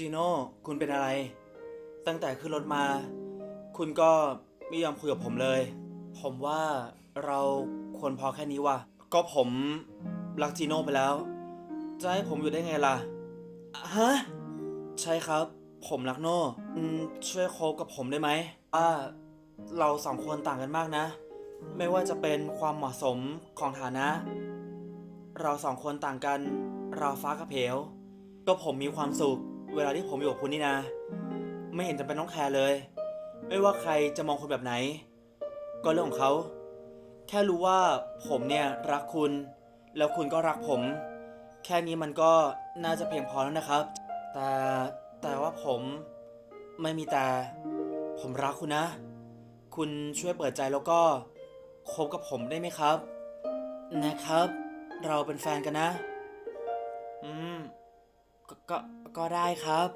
จีโน่คุณเป็นอะไร ตั้งแต่ขึ้นรถมา คุณก็ไม่ยอมคุยกับผมเลย ผมว่าเราควรพอแค่นี้ว่ะ ก็ผมรักจีโน่ไปแล้ว จะให้ผมอยู่ได้ไงล่ะ ฮะ ใช่ครับ ผมรักโน่ช่วยโคบกับผมได้ไหมว่าเราสองคนต่างกันมากนะ ไม่ว่าจะเป็นความเหมาะสมของฐานะ เราสองคนต่างกัน เราฟ้ากับเหวก็ผมมีความสุข เวลาที่ผมอยู่กับคุณนี่นะ ไม่เห็นจำเป็นต้องแคร์เลย ไม่ว่าใครจะมองคุณแบบไหน ก็เรื่องของเขา แค่รู้ว่าผมเนี่ยรักคุณ แล้วคุณก็รักผม แค่นี้มันก็น่าจะเพียงพอแล้วนะครับ แต่แต่ว่าผมไม่มีแต่ ผมรักคุณนะ คุณช่วยเปิดใจแล้วก็คบกับผมได้ไหมครับ นะครับ เราเป็นแฟนกันนะ อืม ก็ก็ได้ครับ